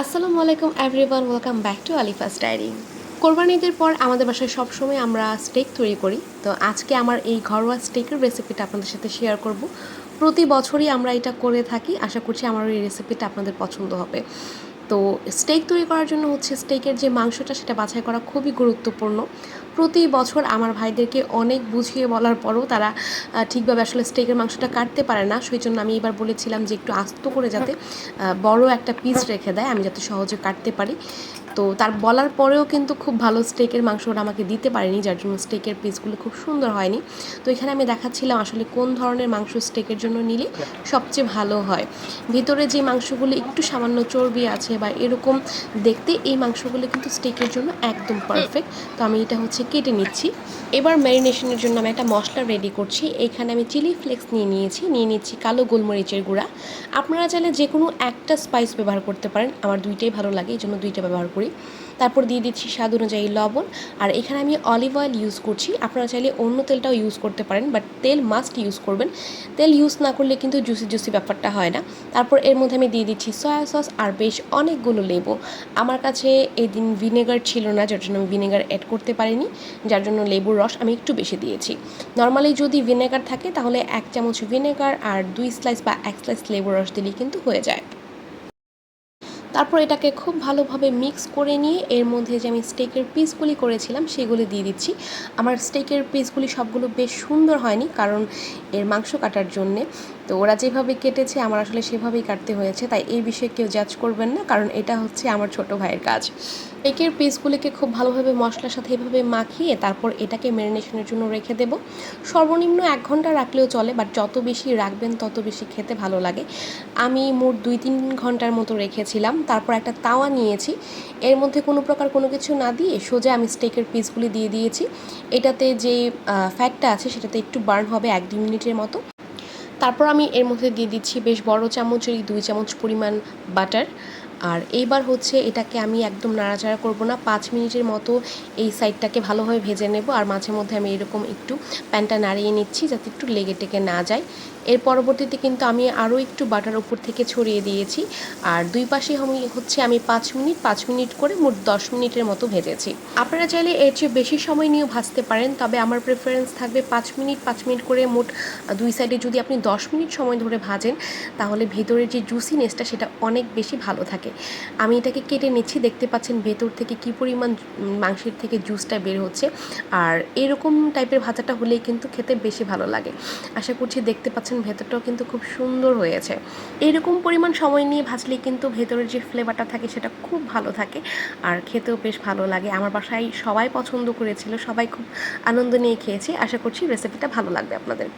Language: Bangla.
আসসালামু আলাইকুম everyone welcome back to Alifa's diary কোরবানি ঈদের পর আমাদের বাসায় সবসময় আমরা স্টেক তৈরি করি। তো আজকে আমার এই ঘরোয়া স্টেকের রেসিপিটা আপনাদের সাথে শেয়ার করব। প্রতি বছরই আমরা এটা করে থাকি। আশা করছি আমার এই রেসিপিটা আপনাদের পছন্দ হবে। তো স্টেক তৈরি করার জন্য হচ্ছে স্টেকের যে মাংসটা, সেটা বাছাই করা খুবই গুরুত্বপূর্ণ। প্রতি বছর আমার ভাইদেরকে অনেক বুঝিয়ে বলার পরও তারা ঠিকভাবে আসলে স্টেকের মাংসটা কাটতে পারে না। সেই জন্য আমি এবার বলেছিলাম যে একটু আস্ত করে যাতে বড় একটা পিস রেখে দেয়। আমি যাতে সহজে কাটতে পারি। তো তার বলার পরেও কিন্তু খুব ভালো স্টেকের মাংস ওরা আমাকে দিতে পারেনি, যার জন্য স্টেকের পিসগুলো খুব সুন্দর হয়নি। তো এখানে আমি দেখাচ্ছিলাম আসলে কোন ধরনের মাংস স্টেকের জন্য নিলে সবচেয়ে ভালো হয়। ভিতরে যে মাংসগুলো একটু সামান্য চর্বি আছে বা এরকম, দেখতে এই মাংসগুলো কিন্তু স্টেকের জন্য একদম পারফেক্ট তো আমি এটা হচ্ছে কেটে নিচ্ছি। এবার ম্যারিনেশনের জন্য আমি একটা মশলা রেডি করছি। এখানে আমি চিলি ফ্লেক্স নিয়ে নিয়েছি। নিয়ে নিচ্ছি কালো গোলমরিচের গুঁড়া। আপনারা চাইলে যে কোনো একটা স্পাইস ব্যবহার করতে পারেন। আমার দুইটাই ভালো লাগে, এই জন্য দুইটা ব্যবহার করি। তারপর দিয়ে দিচ্ছি স্বাদ অনুযায়ী লবণ। আর এখানে আমি অলিভ অয়েল ইউজ করছি। আপনারা চাইলে অন্য তেলটাও ইউজ করতে পারেন বাট তেল মাস্ট ইউজ করবেন। তেল ইউজ না করলে কিন্তু জুসি জুসি ব্যাপারটা হয় না। তারপর এর মধ্যে আমি দিয়ে দিচ্ছি সয়া সস আর বেশ অনেকগুলো লেবু। আমার কাছে এদিন ভিনেগার ছিল না, যার জন্য আমি ভিনেগার অ্যাড করতে পারিনি। যার জন্য লেবুর রস আমি একটু বেশি দিয়েছি। নর্মালি যদি ভিনেগার থাকে, তাহলে এক চামচ ভিনেগার আর দুই স্লাইস বা এক স্লাইস লেবুর রস দিলেই কিন্তু হয়ে যায়। তারপর এটাকে খুব ভালোভাবে মিক্স করে নিয়ে এর মধ্যে যে আমি স্টেকের পিসগুলি করেছিলাম, সেগুলি দিয়ে দিচ্ছি। আমার স্টেকের পিসগুলি সবগুলো বেশ সুন্দর হয়নি, কারণ এর মাংস কাটার জন্যে। তো ওরা যেভাবে কেটেছে, আমার আসলে সেভাবেই কাটতে হয়েছে। তাই এই বিষয়ে কেউ জাজ করবেন না, কারণ এটা হচ্ছে আমার ছোট ভাইয়ের কাজ। স্টেকের পিসগুলিকে খুব ভালোভাবে মশলার সাথে এভাবে মাখিয়ে তারপর এটাকে ম্যারিনেশনের জন্য রেখে দেব। সর্বনিম্ন এক ঘণ্টা রাখলেও চলে বাট যত বেশি রাখবেন তত বেশি খেতে ভালো লাগে। আমি মোট দুই তিন ঘণ্টার মতো রেখেছিলাম, তারপর একটা তাওয়া নিয়েছি। এর মধ্যে কোনো প্রকার কোনো কিছু না দিয়ে সোজা আমি স্টেকের পিসগুলি দিয়ে দিয়েছি। এটাতে যে ফ্যাটটা আছে সেটাতে একটু বার্ন হবে এক দুই মিনিটের মতো। তারপর আমি এর মধ্যে দিয়ে দিচ্ছি বেশ বড় চামচের দুই চামচ পরিমাণ বাটার আর এইবার হচ্ছে এটাকে আমি একদম নাড়াচাড়া করব না। পাঁচ মিনিটের মতো এই সাইডটাকে ভালোভাবে ভেজে নেব আর মাঝে মধ্যে আমি এরকম একটু প্যানটা নাড়িয়ে নিচ্ছি যাতে একটু লেগে টেকে না যায়। এর পরবর্তীতে কিন্তু আমি আরও একটু বাটার উপর থেকে ছড়িয়ে দিয়েছি আর দুই পাশে আমি হচ্ছে আমি পাঁচ মিনিট পাঁচ মিনিট করে মোট দশ মিনিটের মতো ভেজেছি। আপনারা চাইলে এর চেয়ে বেশি সময় নিয়েও ভাজতে পারেন, তবে আমার প্রেফারেন্স থাকবে পাঁচ মিনিট পাঁচ মিনিট করে মোট দুই সাইডে যদি আপনি দশ মিনিট সময় ধরে ভাজেন, তাহলে ভেতরের যে জুসিনেসটা সেটা অনেক বেশি ভালো থাকে। আমি এটাকে কেটে নিচ্ছি, দেখতে পাচ্ছেন ভেতর থেকে কি পরিমাণ মাংসের থেকে জুসটা বের হচ্ছে। আর এরকম টাইপের ভাজাটা হলেই কিন্তু খেতে বেশি ভালো লাগে। আশা করছি দেখতে পাচ্ছেন ভেতরটাও কিন্তু খুব সুন্দর হয়েছে। এরকম পরিমাণ সময় নিয়ে ভাজলে কিন্তু ভেতরের যে ফ্লেভারটা থাকে সেটা খুব ভালো থাকে। আর খেতেও বেশ ভালো লাগে। আমার বাসায় সবাই পছন্দ করেছিল, সবাই খুব আনন্দ নিয়ে খেয়েছে। আশা করছি রেসিপিটা ভালো লাগবে আপনাদের।